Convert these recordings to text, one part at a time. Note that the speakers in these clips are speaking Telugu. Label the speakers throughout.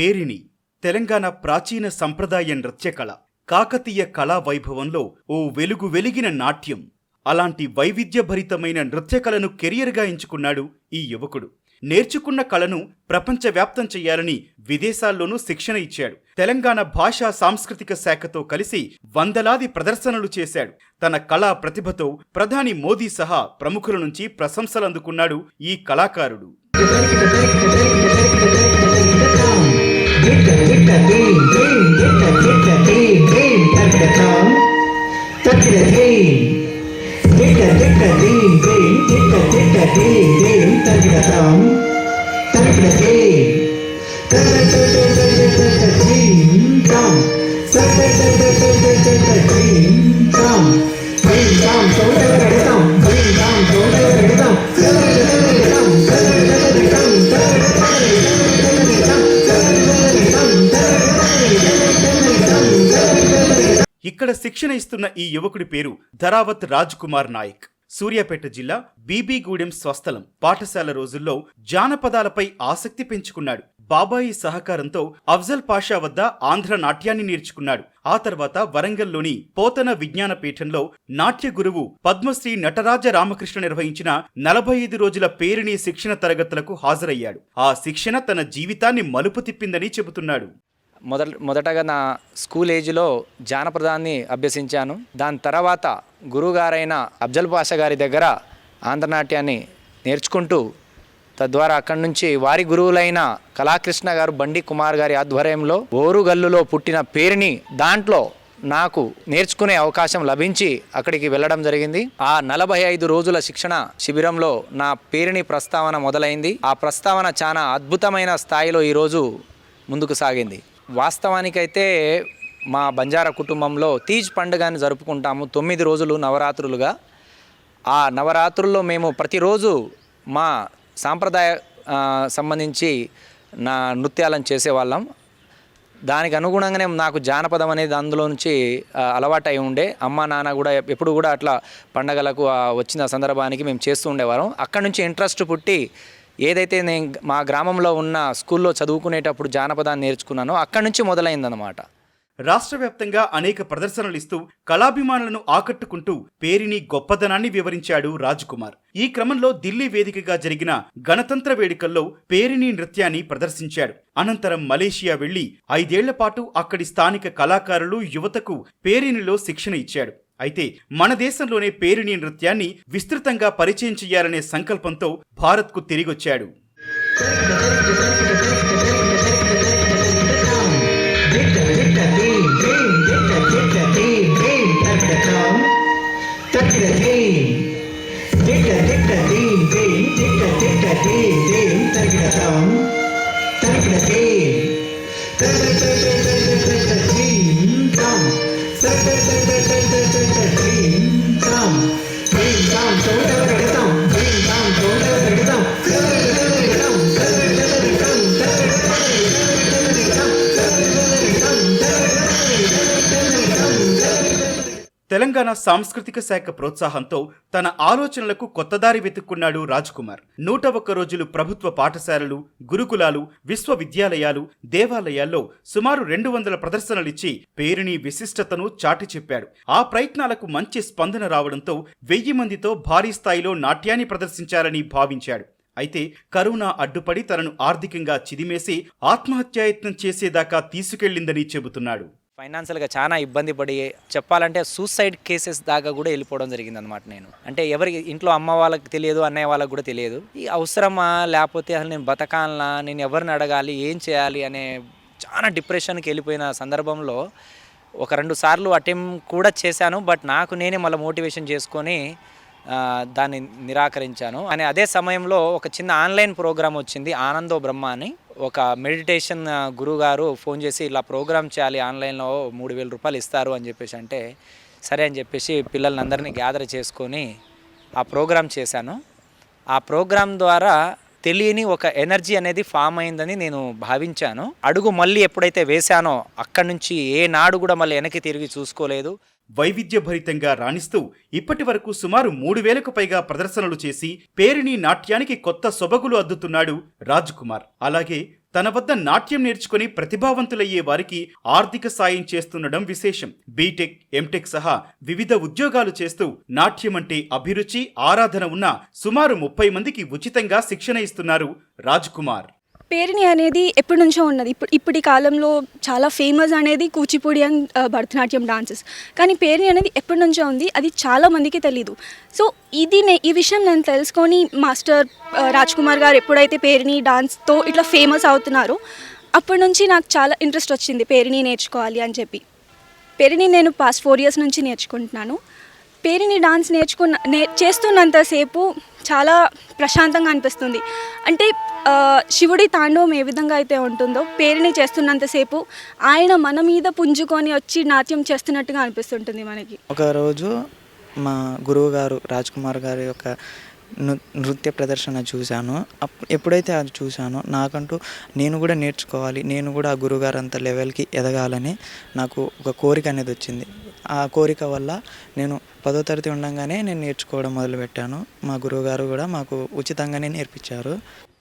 Speaker 1: పేరిణి తెలంగాణ ప్రాచీన సంప్రదాయ నృత్యకళ కాకతీయ కళా వైభవంలో ఓ వెలుగు వెలిగిన నాట్యం. అలాంటి వైవిధ్యభరితమైన నృత్యకళను కెరియర్గా ఎంచుకున్నాడు ఈ యువకుడు. నేర్చుకున్న కళను ప్రపంచవ్యాప్తం చేయాలని విదేశాల్లోనూ శిక్షణ ఇచ్చాడు. తెలంగాణ భాషా సాంస్కృతిక శాఖతో కలిసి వందలాది ప్రదర్శనలు చేశాడు. తన కళా ప్రతిభతో ప్రధాని మోదీ సహా ప్రముఖుల నుంచి ప్రశంసలు అందుకున్నాడు ఈ కళాకారుడు.
Speaker 2: Hitta, hitta, din, din, hitta, hitta, din, din, tack för kom. Tack för din. Hitta, hitta, din, din, hitta, hitta, din, din, tack för kom. Tack för din. Tack, tack, tack, tack, tack, tack, tack, din, kom. Tack, tack, tack, tack, tack, tack, tack, tack, din, kom. Din, kom, så, tack, tack, tack, din, kom, så, tack, tack, tack,
Speaker 1: ఇక్కడ శిక్షణ ఇస్తున్న ఈ యువకుడి పేరు ధరావత్ రాజ్ కుమార్ నాయక్. సూర్యాపేట జిల్లా బీబీగూడెం స్వస్థలం పాఠశాల రోజుల్లో జానపదాలపై ఆసక్తి పెంచుకున్నాడు. బాబాయి సహకారంతో అఫ్జల్ పాషా వద్ద ఆంధ్ర నాట్యాన్ని నేర్చుకున్నాడు. ఆ తర్వాత వరంగల్లోని పోతన విజ్ఞాన పీఠంలో నాట్య గురువు పద్మశ్రీ నటరాజ రామకృష్ణ నిర్వహించిన నలభై ఐదు రోజుల పేరిణి శిక్షణ తరగతులకు హాజరయ్యాడు. ఆ శిక్షణ తన జీవితాన్ని మలుపు తిప్పిందని చెబుతున్నాడు.
Speaker 3: మొదట మొదటగా నా స్కూల్ ఏజ్లో జానపదాన్ని అభ్యసించాను. దాని తర్వాత గురువుగారైన అఫ్జల్ పాషా గారి దగ్గర ఆంధ్రనాట్యాన్ని నేర్చుకుంటూ తద్వారా అక్కడి నుంచి వారి గురువులైన కళాకృష్ణ గారు బండి కుమార్ గారి ఆధ్వర్యంలో ఓరుగల్లులో పుట్టిన పేరుని దాంట్లో నాకు నేర్చుకునే అవకాశం లభించి అక్కడికి వెళ్ళడం జరిగింది. ఆ నలభై ఐదు రోజుల శిక్షణ శిబిరంలో నా పేరుని ప్రస్తావన మొదలైంది. ఆ ప్రస్తావన చాలా అద్భుతమైన స్థాయిలో ఈరోజు ముందుకు సాగింది. వాస్తవానికైతే మా బంజారా కుటుంబంలో తీజ్ పండుగని జరుపుకుంటాము తొమ్మిది రోజులు నవరాత్రులుగా. ఆ నవరాత్రుల్లో మేము ప్రతిరోజు మా సాంప్రదాయ సంబంధించి నా నృత్యాలను చేసేవాళ్ళం. దానికి అనుగుణంగానే నాకు జానపదం అనేది అందులో నుంచి అలవాటై అలవాటు అయి ఉండే. అమ్మ నాన్న కూడా ఎప్పుడు కూడా అట్లా పండగలకు వచ్చిన సందర్భానికి మేము చేస్తూ ఉండేవారం అక్కడ నుంచి ఇంట్రెస్ట్ పుట్టి ఏదైతే నేను మా గ్రామంలో ఉన్న స్కూల్లో చదువుకునేటప్పుడు జానపదాన్ని నేర్చుకున్నానో అక్కడి నుంచి మొదలైందనమాట
Speaker 1: రాష్ట్ర వ్యాప్తంగా అనేక ప్రదర్శనలు ఇస్తూ కళాభిమానులను ఆకట్టుకుంటూ పేరిని గొప్పదనాన్ని వివరించాడు రాజ్ కుమార్ ఈ క్రమంలో ఢిల్లీ వేదికగా జరిగిన గణతంత్ర వేడుకల్లో పేరిని నృత్యాన్ని ప్రదర్శించాడు. అనంతరం మలేషియా వెళ్ళి ఐదేళ్ళ పాటు అక్కడి స్థానిక కళాకారులు యువతకు పేరినిలో శిక్షణ ఇచ్చాడు. అయితే మన దేశంలోనే పేరిణి నృత్యాన్ని విస్తృతంగా పరిచయం చేయాలనే సంకల్పంతో భారత్కు తిరిగొచ్చాడు. తెలంగాణ సాంస్కృతిక శాఖ ప్రోత్సాహంతో తన ఆలోచనలకు కొత్తదారి వెతుక్కున్నాడు రాజ్ కుమార్ నూట ఒక్క రోజులు ప్రభుత్వ పాఠశాలలు గురుకులాలు విశ్వవిద్యాలయాలు దేవాలయాల్లో సుమారు రెండు వందల ప్రదర్శనలిచ్చి పేరుని విశిష్టతను చాటి చెప్పాడు. ఆ ప్రయత్నాలకు మంచి స్పందన రావడంతో వెయ్యి మందితో భారీ స్థాయిలో నాట్యాన్ని ప్రదర్శించాలని భావించాడు. అయితే కరోనా అడ్డుపడి తనను ఆర్థికంగా చిదిమేసి ఆత్మహత్యాయత్నం చేసేదాకా తీసుకెళ్ళిందని చెబుతున్నాడు.
Speaker 3: ఫైనాన్షియల్గా చాలా ఇబ్బంది పడి చెప్పాలంటే సూసైడ్ కేసెస్ దాకా కూడా వెళ్ళిపోవడం జరిగింది అనమాట నేను. అంటే ఎవరికి ఇంట్లో అమ్మ వాళ్ళకి తెలియదు అన్నయ్య వాళ్ళకి కూడా తెలియదు. ఈ అవసరమా లేకపోతే అసలు నేను బతకాలనా నేను ఎవరిని అడగాలి ఏం చేయాలి అనే చాలా డిప్రెషన్కి వెళ్ళిపోయిన సందర్భంలో ఒక రెండు సార్లు అటెంప్ట్ కూడా చేశాను. బట్ నాకు నేనే మళ్ళీ మోటివేషన్ చేసుకొని దాన్ని నిరాకరించాను. అని అదే సమయంలో ఒక చిన్న ఆన్లైన్ ప్రోగ్రామ్ వచ్చింది ఆనందో బ్రహ్మ అని. ఒక మెడిటేషన్ గురువు గారు ఫోన్ చేసి ఇలా ప్రోగ్రామ్ చేయాలి ఆన్లైన్లో మూడు వేల రూపాయలు ఇస్తారు అని చెప్పేసి అంటే సరే అని చెప్పేసి పిల్లల్ని అందరినీ గ్యాదర్ చేసుకొని ఆ ప్రోగ్రామ్ చేశాను. ఆ ప్రోగ్రామ్ ద్వారా తెలియని ఒక ఎనర్జీ అనేది ఫామ్ అయిందని నేను భావించాను. అడుగు మళ్ళీ ఎప్పుడైతే వేశానో అక్కడి నుంచి ఏ నాడు కూడా మళ్ళీ వెనక్కి తిరిగి చూసుకోలేదు.
Speaker 1: వైవిధ్యభరితంగా రాణిస్తూ ఇప్పటి వరకు సుమారు మూడు వేలకు పైగా ప్రదర్శనలు చేసి పేరిని నాట్యానికి కొత్త సొబగులు అద్దుతున్నాడు రాజ్ కుమార్ అలాగే తన వద్ద నాట్యం నేర్చుకుని ప్రతిభావంతులయ్యే వారికి ఆర్థిక సాయం చేస్తుండడం విశేషం. బీటెక్ ఎంటెక్ సహా వివిధ ఉద్యోగాలు చేస్తూ నాట్యం అంటే అభిరుచి ఆరాధన ఉన్న సుమారు ముప్పై మందికి ఉచితంగా శిక్షణ ఇస్తున్నారు రాజ్ కుమార్
Speaker 4: పేరిణి అనేది ఎప్పటి నుంచో ఉన్నది. ఇప్పుడు ఇప్పటి కాలంలో చాలా ఫేమస్ అనేది కూచిపూడి అండ్ భరతనాట్యం డాన్సెస్. కానీ పేరిణి అనేది ఎప్పటి నుంచో ఉంది అది చాలా మందికి తెలీదు. సో ఇది నే ఈ విషయం నేను తెలుసుకొని మాస్టర్ రాజ్ కుమార్ గారు ఎప్పుడైతే పేరిణి డాన్స్తో ఇట్లా ఫేమస్ అవుతున్నారో అప్పటి నుంచి నాకు చాలా ఇంట్రెస్ట్ వచ్చింది పేరిణి నేర్చుకోవాలి అని చెప్పి. పేరిణి నేను పాస్ట్ ఫోర్ ఇయర్స్ నుంచి నేర్చుకుంటున్నాను. పేరిణి డాన్స్ నేర్చుకున్న నే చేస్తున్నంతసేపు చాలా ప్రశాంతంగా అనిపిస్తుంది. అంటే శివుడి తాండవం ఏ విధంగా అయితే ఉంటుందో పేరుని చేస్తున్నంతసేపు ఆయన మన మీద పుంజుకొని వచ్చి నాట్యం చేస్తున్నట్టుగా అనిపిస్తుంటుంది మనకి.
Speaker 5: ఒకరోజు మా గురువు గారు రాజ్ కుమార్ గారి యొక్క నృత్య ప్రదర్శన చూశాను. అప్- ఎప్పుడైతే అది చూశానో నాకంటూ నేను కూడా నేర్చుకోవాలి నేను కూడా ఆ గురుగారు అంత లెవెల్కి ఎదగాలని నాకు ఒక కోరిక అనేది వచ్చింది. ఆ కోరిక వల్ల నేను పదో తరగతి ఉండగానే నేను నేర్చుకోవడం మొదలుపెట్టాను. మా గురువుగారు కూడా మాకు ఉచితంగానే నేర్పించారు.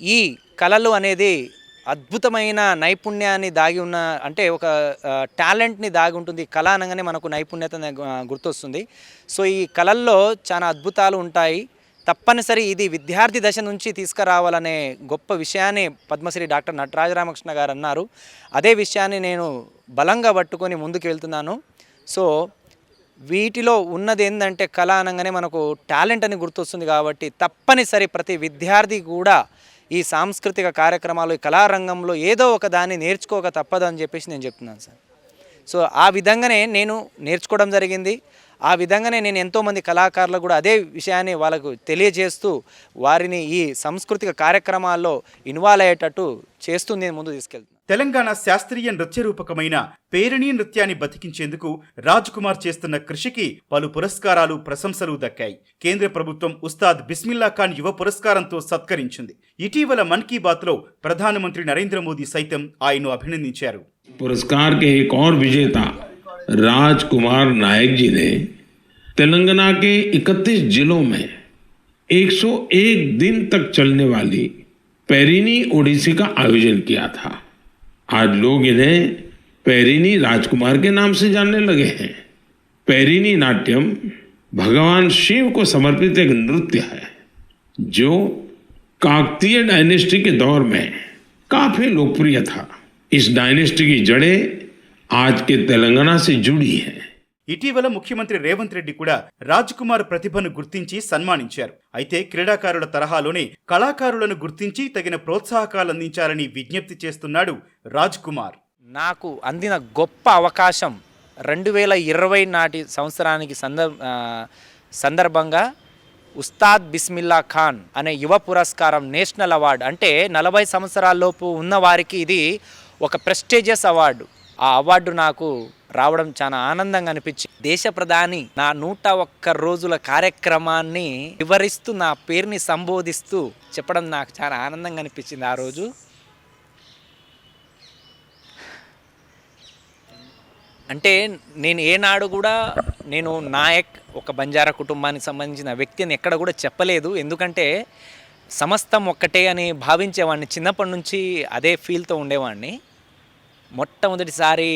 Speaker 3: ఈ కళలు అనేది అద్భుతమైన నైపుణ్యాన్ని దాగి ఉన్న అంటే ఒక టాలెంట్ని దాగి ఉంటుంది. కళ అనగానే మనకు నైపుణ్యత గుర్తొస్తుంది. సో ఈ కళల్లో చాలా అద్భుతాలు ఉంటాయి. తప్పనిసరి ఇది విద్యార్థి దశ నుంచి తీసుకురావాలనే గొప్ప విషయాన్ని పద్మశ్రీ డాక్టర్ నటరాజ రామకృష్ణ గారు అన్నారు. అదే విషయాన్ని నేను బలంగా పట్టుకొని ముందుకు వెళ్తున్నాను. సో వీటిలో ఉన్నది ఏంటంటే కళ అనగానే మనకు టాలెంట్ అని గుర్తొస్తుంది కాబట్టి తప్పనిసరి ప్రతి విద్యార్థి కూడా ఈ సాంస్కృతిక కార్యక్రమాలు ఈ కళారంగంలో ఏదో ఒక దాన్ని నేర్చుకోక తప్పదు అని చెప్పేసి నేను చెప్తున్నాను సార్. సో ఆ విధంగానే నేను నేర్చుకోవడం జరిగింది. ఆ విధంగానే నేను ఎంతోమంది కళాకారులకు కూడా అదే విషయాన్ని వాళ్ళకు తెలియజేస్తూ వారిని ఈ సాంస్కృతిక కార్యక్రమాల్లో ఇన్వాల్వ్ అయ్యేటట్టు చేస్తూ నేను ముందు తీసుకెళ్తాను
Speaker 1: తెలంగాణ శాస్త్రీయ నృత్య రూపకమైన పేరిణీ నృత్యాన్ని బతికించేందుకు రాజ్ కుమార్ చేస్తున్న కృషికి పలు పురస్కారాలు ప్రశంసలు దక్కాయి. కేంద్ర ప్రభుత్వం ఉస్తాద్ బిస్మిల్లా ఖాన్ యువ పురస్కారంతో సత్కరించింది. ఇటీవల మన్ కీ బాత్లో ప్రధానమంత్రి నరేంద్ర మోదీ సైతం ఆయన్ను అభినందించారు.
Speaker 6: పురస్కార్ కే విజేత. राजकुमार नायक जी ने तेलंगाना के 31 जिलों में 101 दिन तक चलने वाली पेरिनी ओडिसी का आयोजन किया था। आज लोग इन्हें पेरिनी राजकुमार के नाम से जानने लगे हैं। पेरिनी नाट्यम भगवान शिव को समर्पित एक नृत्य है, जो काकतीय डायनेस्टी के दौर में काफ़ी लोकप्रिय था। इस डायनेस्टी की जड़ें आज के तेलंगाना से जुड़ी हैं
Speaker 1: ఇటీవల ముఖ్యమంత్రి రేవంత్ రెడ్డి కూడా రాజ్ కుమార్ ప్రతిభను గుర్తించి సన్మానించారు అయితే క్రీడాకారుల తరహాలోనే కళాకారులను గుర్తించి తగిన ప్రోత్సాహకాలు అందించాలని విజ్ఞప్తి చేస్తున్నాడు రాజ్ కుమార్
Speaker 3: నాకు అందిన గొప్ప అవకాశం రెండు వేల ఇరవై నాటి సంవత్సరానికి సందర్ ఆ, సందర్భంగా ఉస్తాద్ బిస్మిల్లా ఖాన్ అనే యువ పురస్కారం నేషనల్ అవార్డు అంటే నలభై సంవత్సరాలలోపు ఉన్న వారికి ఇది ఒక ప్రెస్టీజియస్ అవార్డు ఆ అవార్డు నాకు రావడం చాలా ఆనందంగా అనిపించి దేశ ప్రధాని నా నూట ఒక్క రోజుల కార్యక్రమాన్ని వివరిస్తూ నా పేరుని సంబోధిస్తూ చెప్పడం నాకు చాలా ఆనందంగా అనిపించింది ఆ రోజు. అంటే నేను ఏనాడు కూడా నేను నాయక్ ఒక బంజారా కుటుంబానికి సంబంధించిన వ్యక్తిని ఎక్కడ కూడా చెప్పలేదు. ఎందుకంటే సమస్తం ఒక్కటే అని భావించేవాడిని. చిన్నప్పటి నుంచి అదే ఫీల్తో ఉండేవాడిని. మొట్టమొదటిసారి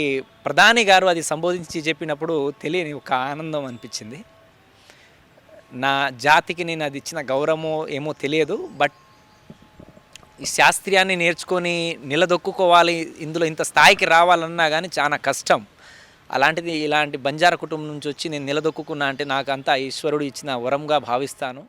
Speaker 3: ప్రధాని గారు అది సంబోధించి చెప్పినప్పుడు తెలియని ఒక ఆనందం అనిపించింది. నా జాతికి నేను అది ఇచ్చిన గౌరవమో ఏమో తెలియదు బట్ ఈ శాస్త్రీయాన్ని నేర్చుకొని నిలదొక్కుకోవాలి ఇందులో ఇంత స్థాయికి రావాలన్నా కానీ చాలా కష్టం. అలాంటిది ఇలాంటి బంజారా కుటుంబం నుంచి వచ్చి నేను నిలదొక్కుకున్నా అంటే నాకు అంతా ఈశ్వరుడు ఇచ్చిన వరంగా భావిస్తాను.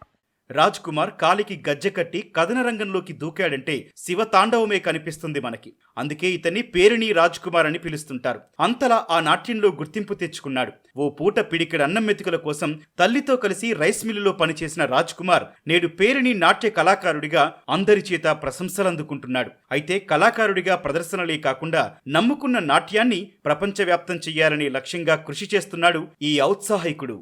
Speaker 1: రాజ్ కుమార్ కాలికి గజ్జె కట్టి కథన రంగంలోకి దూకాడంటే శివ తాండవమే కనిపిస్తుంది మనకి. అందుకే ఇతన్ని పేరిణి రాజ్ కుమార్ అని పిలుస్తుంటారు. అంతలా ఆ నాట్యంలో గుర్తింపు తెచ్చుకున్నాడు. ఓ పూట పిడికిడ అన్నం మెతుకుల కోసం తల్లితో కలిసి రైస్ మిల్లులో పనిచేసిన రాజ్ కుమార్ నేడు పేరిణి నాట్య కళాకారుడిగా అందరి చేత ప్రశంసలందుకుంటున్నాడు. అయితే కళాకారుడిగా ప్రదర్శనలే కాకుండా నమ్ముకున్న నాట్యాన్ని ప్రపంచవ్యాప్తం చెయ్యాలనే లక్ష్యంగా కృషి చేస్తున్నాడు ఈ ఔత్సాహికుడు.